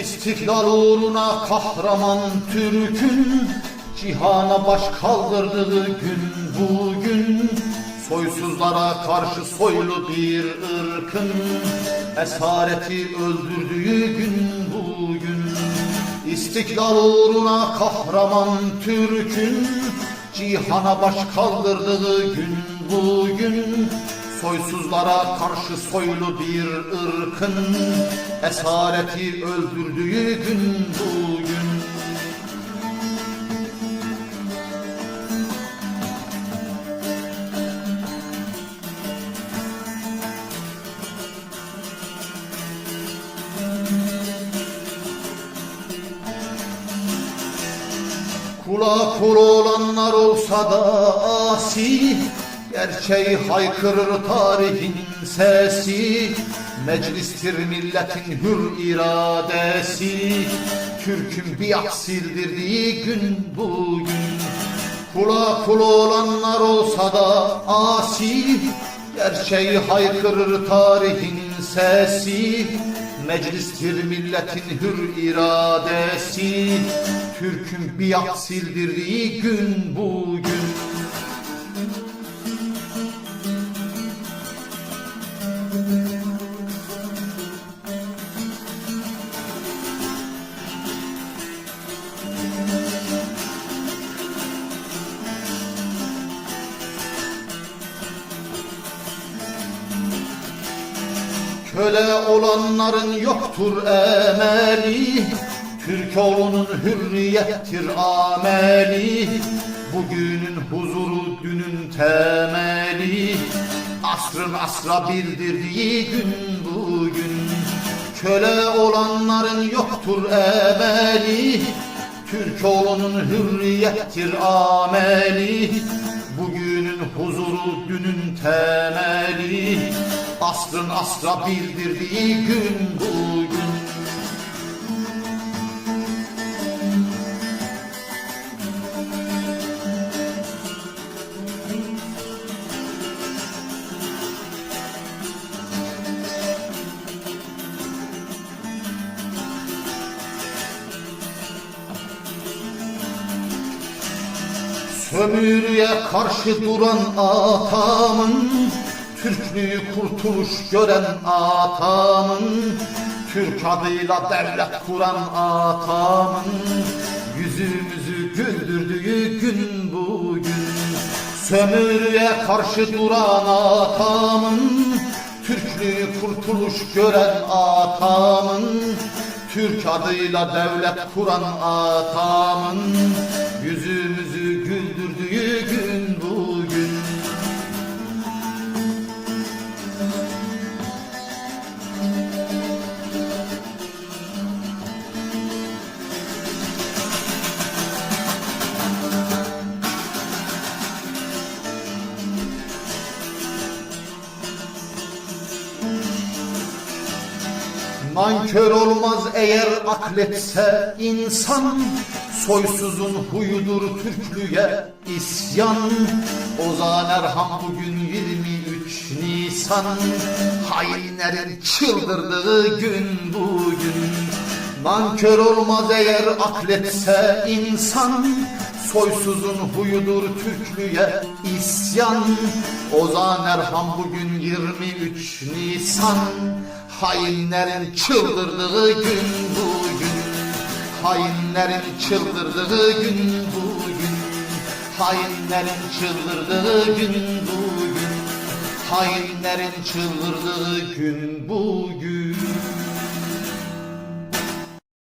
İstiklal uğruna kahraman Türk'ün Cihana baş kaldırdığı gün bugün. Soysuzlara karşı soylu bir ırkın Esareti öldürdüğü gün bugün. İstiklal uğruna kahraman Türk'ün Cihana baş kaldırdığı gün bugün Soysuzlara karşı soylu bir ırkın Esareti öldürdüğü gün bugün. Kula kul olanlar olsa da asi Gerçeği haykırır tarihin sesi Meclistir milletin hür iradesi. Türk'ün biat sildirdiği gün bugün. Kula kul olanlar olsa da asi Gerçeği haykırır tarihin sesi. Meclistir milletin hür iradesi. Türk'ün biat sildirdiği gün bugün Köle olanların yoktur emeli. Türk oğlunun hürriyettir ameli. Bugünün huzuru dünün temeli. Asrın asra bildirdiği gün bugün. Köle olanların yoktur emeli. Türk oğlunun hürriyettir ameli. Bugünün huzuru dünün temeli Asrın asra bildirdiği gün bugün. Sömürüye karşı duran atamın Türklüğü kurtuluş gören atamın Türk adıyla devlet kuran atamın Yüzümüzü güldürdüğü gün bugün. Sömürüye karşı duran atamın Türklüğü kurtuluş gören atamın Türk adıyla devlet kuran atamın Yüzümüzü Nankör olmaz eğer akletse insan Soysuzun huyudur Türklüğe isyan. Ozan Erham bugün 23 Nisan Hainlerin çıldırdığı gün bugün. Nankör olmaz eğer akletse insan Soysuzun huyudur Türklüğe isyan. Ozan Erham bugün 23 Nisan Hainlerin çıldırdığı gün bugün. Hainlerin çıldırdığı gün bugün. Hainlerin çıldırdığı gün bugün. Hainlerin çıldırdığı gün bugün